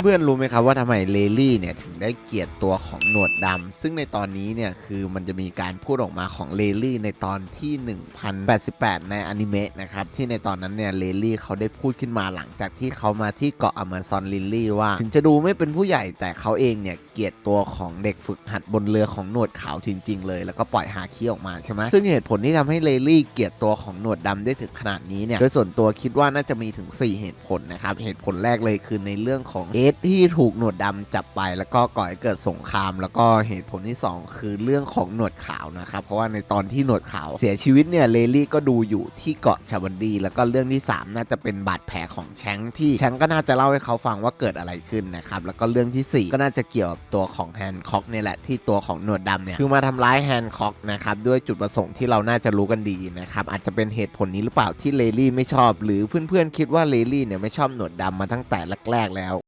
เพื่อนๆรู้ไหมครับว่าทำไมเลลี่เนี่ยถึงได้เกลียดตัวของหนวดดำซึ่งในตอนนี้เนี่ยคือมันจะมีการพูดออกมาของเลลี่ในตอนที่ 1088 ในอนิเมะนะครับที่ในตอนนั้นเนี่ยเลลี่เขาได้พูดขึ้นมาหลังจากที่เขามาที่เกาะอเมซอนลิลลี่ว่า ถึงจะดูไม่เป็นผู้ใหญ่แต่เขาเองเนี่ยเกลียดตัวของเด็กฝึกหัดบนเรือของหนวดขาวจริง ๆ เลย แล้วก็ปล่อยฮาคิออกมาใช่ไหมซึ่งเหตุผลที่ทำให้เลลี่เกลียดตัวของหนวดดำได้ถึงขนาดนี้เนี่ยโดยส่วนตัวคิดว่าน่าจะมีถึง 4 เหตุผลนะครับเหตุผลแรกเลยคือในเรื่องของสที่ถูกหนวดดำจับไป แล้วก็ก่อให้เกิดสงคราม แล้วก็เหตุผลที่ 2 คือเรื่องของหนวดขาวนะครับ เพราะว่าในตอนที่หนวดขาวเสียชีวิตเนี่ยเลลี่ก็ดูอยู่ที่เกาะชาบันดี แล้วก็เรื่องที่ 3 น่าจะเป็นบาดแผลของแชงที่แชงก็น่าจะเล่าให้เขาฟังว่าเกิดอะไรขึ้นนะครับแล้วก็เรื่องทีสี่4 ก็น่าจะเกี่ยวกับตัวของแฮนค็อกเนี่ยแหละที่ตัวของหนวดดำเนี่ยคือมาทำร้ายแฮนค็อกนะครับด้วยจุดประสงค์ที่เราน่าจะรู้กันดีนะครับอาจจะเป็นเหตุผลนี้หรือเปล่าที่เลลี่ไม่ชอบ หรือเพื่อนๆคิดว่าเลลี่เนี่ยไม่ชอบหนวดดำมาตั้งแต่แรกๆแล้ว